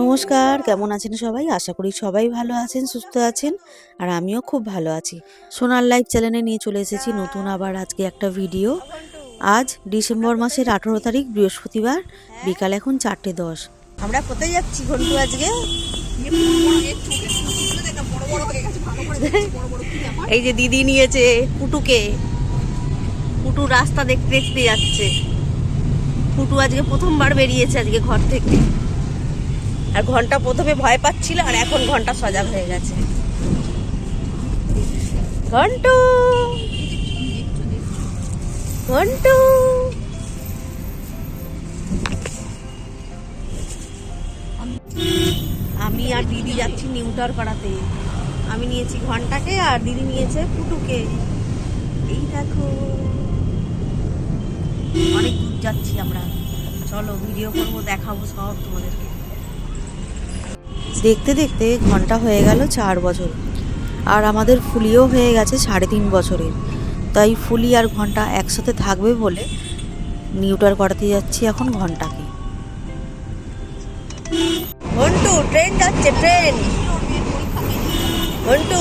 নমস্কার, কেমন আছেন সবাই? আশা করি সবাই ভালো আছেন, সুস্থ আছেন, আর আমিও খুব ভালো আছি। সোনার লাইভ চ্যানেলে নিয়ে চলে এসেছি নতুন আবার আজকে একটা ভিডিও। আজ ডিসেম্বর মাসের আঠেরো তারিখ, বৃহস্পতিবার, বিকাল এখন চারটে দশ। আমরা কোথায় যাচ্ছি ঘন্টু আজকে? এই যে দিদি নিয়েছে পুটুকে পুটু রাস্তা দেখতে দেখতে যাচ্ছে। পুটু আজকে প্রথমবার বেরিয়েছে আজকে ঘর থেকে। আর ঘণ্টা প্রথমে ভয় পাচ্ছিল আর এখন ঘণ্টা সজাগ হয়ে গেছে। ঘন্টু। ঘন্টু। আমি আর দিদি যাচ্ছি নিউটার করাতে আমি নিয়েছি ঘন্টাকে আর দিদি নিয়েছে পুটুকে। এই দেখো। অনেক দূর যাচ্ছি আমরা। চলো ভিডিও করব, দেখাবো সব তোমাদেরকে। দেখতে দেখতে ঘণ্টা হয়ে গেল চার বছর। আর আমাদের ফুলিও হয়ে গেছে সাড়ে তিন বছরের। তাই ফুলি আর ঘণ্টা একসাথে থাকবে বলে নিউটার করাতে যাচ্ছি এখন ঘন্টাকে। ঘন্টু ট্রেন যাচ্ছে ট্রেন। ঘন্টু।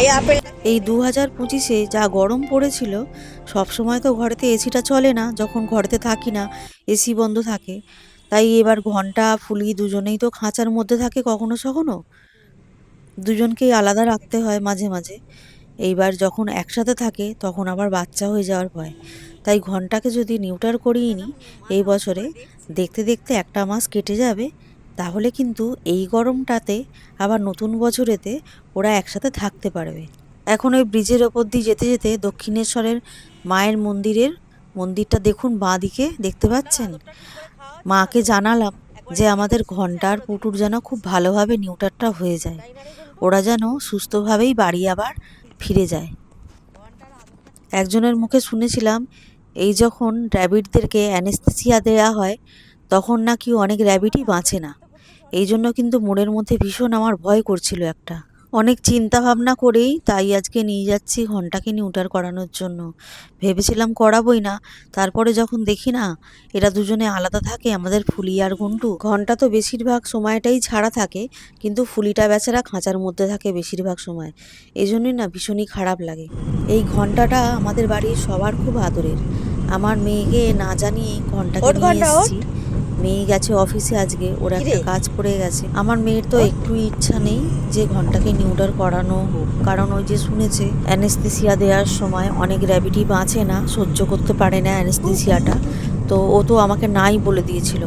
এই আপেল এই দু হাজার পঁচিশে যা গরম পড়েছিল সবসময় তো ঘরেতে এসিটা চলে না যখন ঘরেতে থাকি না এসি বন্ধ থাকে। তাই এবার ঘণ্টা, ফুলি দুজনেই তো খাঁচার মধ্যে থাকে কখনো সখনো। দুজনকেই আলাদা রাখতে হয় মাঝে মাঝে। এইবার যখন একসাথে থাকে, তখন আবার বাচ্চা হয়ে যাওয়ার ভয়। তাই ঘন্টাকে যদি নিউটার করিয়ে নিই এই বছরে দেখতে দেখতে একটা মাস কেটে যাবে। তাহলে কিন্তু এই গরমটাতে, আবার নতুন বছরেতে ওরা একসাথে থাকতে পারবে। এখন ওই ব্রিজের ওপর দিয়ে যেতে যেতে দক্ষিণেশ্বরের মায়ের মন্দিরের মন্দিরটা দেখুন বাঁ দিকে, দেখতে পাচ্ছেন? মাকে জানালাম যে আমাদের ঘণ্টার পুটুর যেন খুব ভালোভাবে নিউটারটা হয়ে যায়। ওরা যেন সুস্থভাবেই বাড়ি আবার ফিরে যায়। একজনের মুখে শুনেছিলাম, এই যখন র্যাবিটদেরকে অ্যানেস্থেসিয়া দেওয়া হয়, তখন নাকি অনেক র্যাবিটই বাঁচে না। এই জন্য কিন্তু মনের মধ্যে ভীষণ আমার ভয় করছিল একটা। অনেক চিন্তা ভাবনা করেই তাই আজকে নিয়ে যাচ্ছি ঘন্টাকে নিউটার করানোর জন্য। ভেবেছিলাম করাবই না তারপরে যখন দেখি না এরা দুজনে আলাদা থাকে আমাদের ফুলি আর ঘন্টু ঘণ্টা তো বেশিরভাগ সময়টাই ছাড়া থাকে কিন্তু ফুলিটা বেচারা খাঁচার মধ্যে থাকে বেশিরভাগ সময়। এই জন্যই না ভীষণই খারাপ লাগে। এই ঘন্টাটা আমাদের বাড়ির সবার খুব আদরের। আমার মেয়েকে না জানিয়ে ঘন্টাকে ওঠ নিয়ে ঘণ্টা, এসেছি। মেয়ে গেছে অফিসে আজকে ওর একটা কাজ পড়ে গেছে। আমার মেয়ের তো একটু ইচ্ছা নেই যে ঘন্টাকে নিউডার করানো হোক। কারণ ওই যে শুনেছে অ্যানেস্থেসিয়া দেওয়ার সময় অনেক র্যাবিটই বাঁচে না সহ্য করতে পারে না অ্যানেস্থেসিয়াটা তো ও তো আমাকে নাই বলে দিয়েছিল।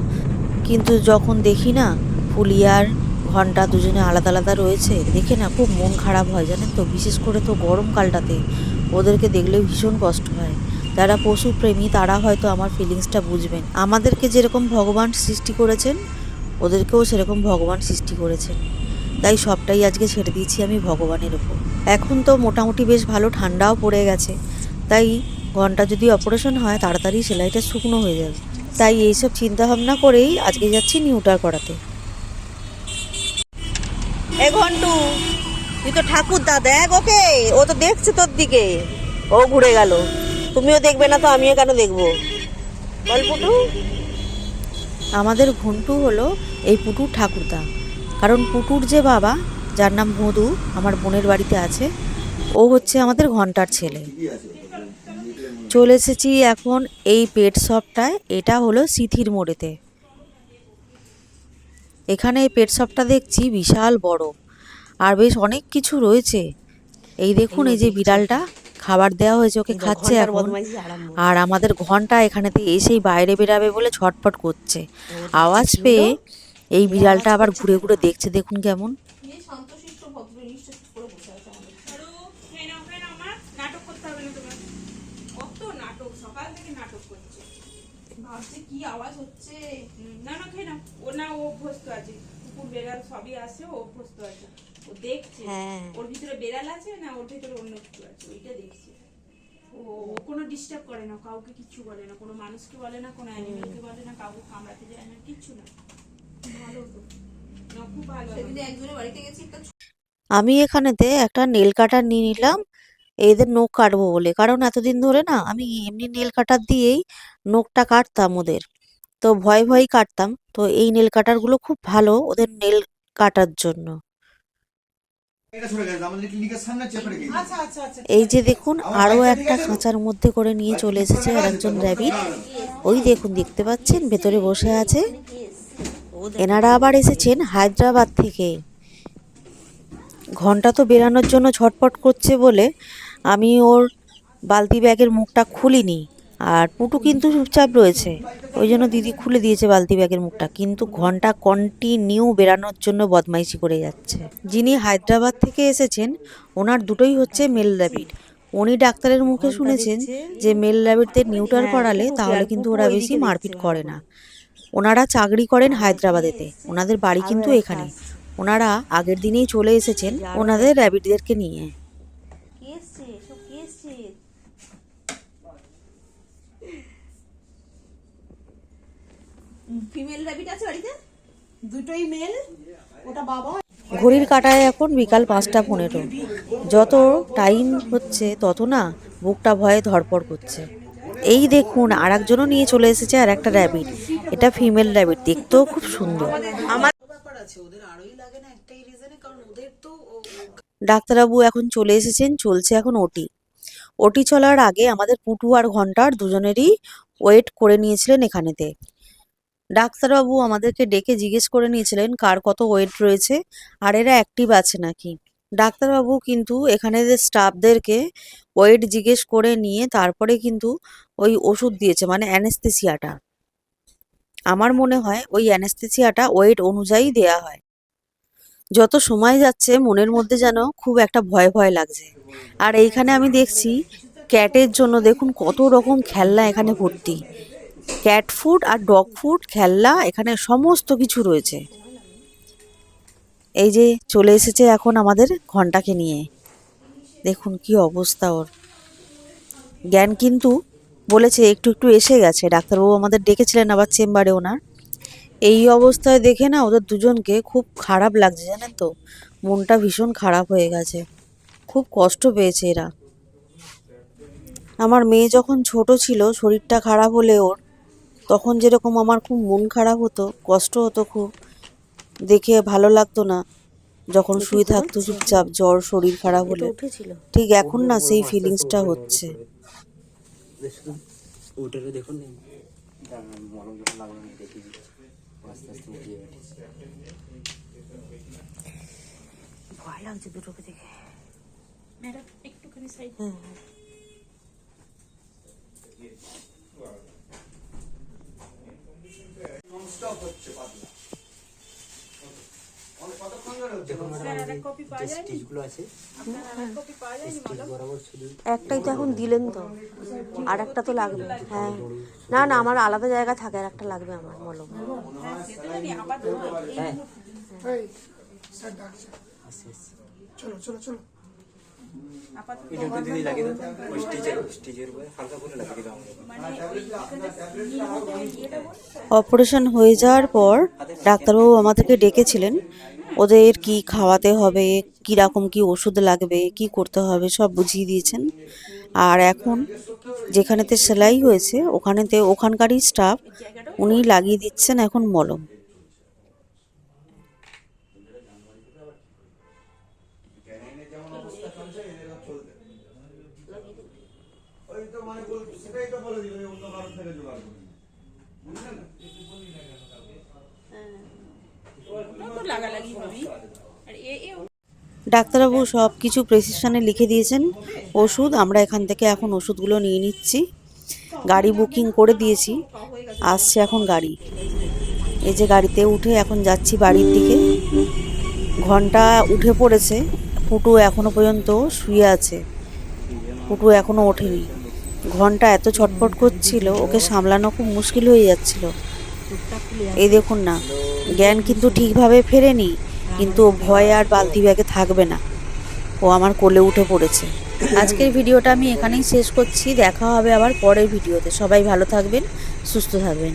কিন্তু যখন দেখি না ফুলিয়ার ঘণ্টা দুজনে আলাদা আলাদা রয়েছে দেখে না খুব মন খারাপ হয় জানেন তো? বিশেষ করে তো গরমকালটাতে। ওদেরকে দেখলে ভীষণ কষ্ট হয়। যারা পশুপ্রেমী তারা হয়তো আমার ফিলিংসটা বুঝবেন। আমাদেরকে যেরকম ভগবান সৃষ্টি করেছেন, ওদেরকেও সেরকম ভগবান সৃষ্টি করেছেন। তাই সবটাই আজকে ছেড়ে দিয়েছি আমি ভগবানের ওপর এখন তো মোটামুটি বেশ ভালো, ঠান্ডাও পড়ে গেছে। তাই ঘণ্টা যদি অপারেশন হয়, তাড়াতাড়ি সেলাইটা শুকনো হয়ে যাবে। তাই এইসব চিন্তাভাবনা করেই আজকে যাচ্ছি নিউটার করাতে। এ ঘন্টু, তুই তো ঠাকুর দা দেখ ওকে, ও তো দেখছে তোর দিকে। ও ঘুরে গেল। তুমিও দেখবে না তো আমিও কেন দেখব? বল পুটু। আমাদের ঘন্টু হলো এই পুটুর ঠাকুরদা। কারণ পুটুর যে বাবা, যার নাম মধু, আমার বোনের বাড়িতে আছে, ও হচ্ছে আমাদের ঘণ্টার ছেলে। চলে এসেছি এখন এই পেট শপটায় এটা হলো সিথির মোড়েতে। এখানে এই পেট শপটা দেখছি বিশাল বড়। আর বেশ অনেক কিছু রয়েছে। এই দেখুন, এই যে বিড়ালটা। খাবার দেওয়া হয়েছে ওকে খাচ্ছে এখন। আর আমাদের ঘণ্টা এখানেতে এসেই বাইরে বেরাবে বলে ছটপট করছে। আওয়াজ পেয়ে এই বিড়ালটা আবার ঘুরে ঘুরে দেখছে দেখুন কেমন। নাটক করতে হবে না তোমার। কত নাটক সকাল থেকে নাটক করছে। ভাবছে কি আওয়াজ হচ্ছে। না না খেয়ে না ও না ও অভ্যস্ত আছে। কুকুর বেড়াল সবই আছে ও অভ্যস্ত আছে। ও দেখছে? হ্যাঁ। ওর ভিতরে বেড়াল আছে না ওর ভিতরে অন্য কিছু আছে? ওইটা দেখছে। ও কোনো ডিস্টার্ব করে না কাউকে কিচ্ছু বলে না কোনো মানুষকে বলে না কোনো অ্যানিমেলকে বলে না কাউকে কামড়াতে যায় না কিচ্ছু না। ভালো তো। খুব ভালো আমার। আমি এখানেতে একটা নেল কাটার নিয়ে নিলাম। এদের নখ কাটবো বলে। কারণ এতদিন ধরে না আমি এমনি নেল কাটার দিয়েই নখটা কাটতাম ওদের। তো ভয় ভয় কাটতাম। তো এই নেল কাটারগুলো খুব ভালো ওদের নেল কাটার জন্য। এই যে দেখুন আরও একটা খাঁচার মধ্যে করে নিয়ে চলে এসেছে আর একজন র্যাবিট। ওই দেখুন দেখতে পাচ্ছেন ভেতরে বসে আছে। এনারা আবার এসেছেন হায়দ্রাবাদ থেকে। ঘণ্টা তো বেরানোর জন্য ছটপট করছে বলে আমি ওর বালতি ব্যাগের মুখটা খুলিনি। আর পুটু কিন্তু চুপচাপ রয়েছে। ওই জন্য দিদি খুলে দিয়েছে বালতি ব্যাগের মুখটা। কিন্তু ঘণ্টা কন্টিনিউ বেরানোর জন্য বদমাইশি করে যাচ্ছে। যিনি হায়দ্রাবাদ থেকে এসেছেন ওনার দুটোই হচ্ছে মেল র্যাবিট উনি ডাক্তারের মুখে শুনেছেন যে মেল র্যাবিটদের নিউটার করালে তাহলে কিন্তু ওরা বেশি মারপিট করে না। ওনারা চাকরি করেন হায়দ্রাবাদেতে। ওনাদের বাড়ি কিন্তু এখানে। ওনারা আগের দিনেই চলে এসেছেন ওনাদের র্যাবিটদেরকে নিয়ে কি এসছে সব কি এসছে ফিমেল র্যাবিট আছে বাড়িতে? দুটোই মেল ওটা বাবা। ঘড়ির কাটায় এখন বিকাল পাঁচটা পনেরো। যত টাইম হচ্ছে তত না বুকটা ভয়ে ধরপড় করছে। এই দেখুন আর একজনও নিয়ে চলে এসেছে আর একটা র্যাবিট এটা ফিমেল র্যাবিট দেখতেও খুব সুন্দর। আমার ডাক্তারবাবু এখন চলে এসেছেন চলছে এখন ওটি ওটি চলার আগে আমাদের পুটু আর ঘণ্টার দুজনেরই ওয়েট করে নিয়েছিলেন এখানেতে। ডাক্তারবাবু আমাদেরকে ডেকে জিজ্ঞেস করে নিয়েছিলেন, কার কত ওয়েট রয়েছে? আর এরা অ্যাক্টিভ আছে নাকি? ডাক্তারবাবু কিন্তু এখানে স্টাফদেরকে ওয়েট জিজ্ঞেস করে নিয়ে তারপরে কিন্তু ওই ওষুধ দিয়েছে মানে অ্যানেস্থেসিয়াটা আমার মনে হয় ওই অ্যানেস্থেসিয়াটা ওয়েট অনুযায়ী দেয়া হয়। যত সময় যাচ্ছে, মনের মধ্যে যেন খুব একটা ভয় ভয় লাগছে। আর এইখানে আমি দেখছি ক্যাটের জন্য দেখুন কত রকম খেলনা এখানে ভর্তি। ক্যাট ফুড আর ডগ ফুড খেলনা, এখানে সমস্ত কিছু রয়েছে। এই যে চলে এসেছে এখন আমাদের ঘন্টাকে নিয়ে। দেখুন কি অবস্থা ওর। জ্ঞান কিন্তু বলেছে একটু একটু এসে গেছে। ডাক্তারবাবু আমাদের ডেকেছিলেন আবার চেম্বারে ওনার। এই অবস্থায় দেখে না ওদের দুজনকে খুব খারাপ লাগছে, জানেন তো? মনটা ভীষণ খারাপ হয়ে গেছে। খুব কষ্ট পেয়েছে এরা। আমার মেয়ে যখন ছোট ছিল, শরীরটা খারাপ হলে ওর তখন যেরকম আমার খুব মন খারাপ হতো কষ্ট হতো খুব। দেখে ভালো লাগতো না। যখন শুয়ে থাকতো চুপচাপ জ্বর শরীর খারাপ হলে। ঠিক এখন না সেই ফিলিংসটা হচ্ছে। দেখুন ভয় লাগছে দুটোকে দেখে। ম্যাডাম একটুখানি সাইড ননস্টপ হচ্ছে পাতলা অনেক কতক্ষণ ধরে হচ্ছে দেখুন স্যার আর এক কপি পাওয়া যে স্টিচগুলো আছে আপনার আর এক কপি পাওয়া যায়নি স্টিচ বরাবর শুধু একটাই তো এখন দিলেন তো। আর একটা তো লাগবে। হ্যাঁ। না না আমার আলাদা জায়গা থাকে আর একটা লাগবে আমার মলম হ্যাঁ এই হ্যাঁ। মানে অপারেশন হয়ে যাওয়ার পর ডাক্তারবাবু আমাদেরকে ডেকেছিলেন। ওদের কি খাওয়াতে হবে কি রকম কি ওষুধ লাগবে, কি করতে হবে, সব বুঝিয়ে দিয়েছেন। আর এখন যেখানেতে সেলাই হয়েছে, ওখানেতে ওখানকারই স্টাফ উনি লাগিয়ে দিচ্ছেন এখন মলম। মানে সেটাই তো বলে দিল অন্য থেকে জোগাড় বুঝলেন না ওটা তো ডাক্তারবাবু সব কিছু প্রেসক্রিপশানে লিখে দিয়েছেন। ওষুধ, আমরা এখান থেকে এখন ওষুধগুলো নিয়ে নিচ্ছি। গাড়ি বুকিং করে দিয়েছি। আসছে এখন গাড়ি। এই যে গাড়িতে উঠে এখন যাচ্ছি বাড়ির দিকে। ঘণ্টা উঠে পড়েছে। পুটু এখনও পর্যন্ত শুয়ে আছে। পুটু এখনও ওঠেনি। ঘণ্টা এত ছটফট করছিল, ওকে সামলানো খুব মুশকিল হয়ে যাচ্ছিল। এই দেখুন না। জ্ঞান কিন্তু ঠিকভাবে ফেরেনি, কিন্তু ভয় আর বালতি ব্যাগে থাকবে না। ও আমার কোলে উঠে পড়েছে। আজকের ভিডিওটা আমি এখানেই শেষ করছি। দেখা হবে আবার পরের ভিডিওতে। সবাই ভালো থাকবেন, সুস্থ থাকবেন।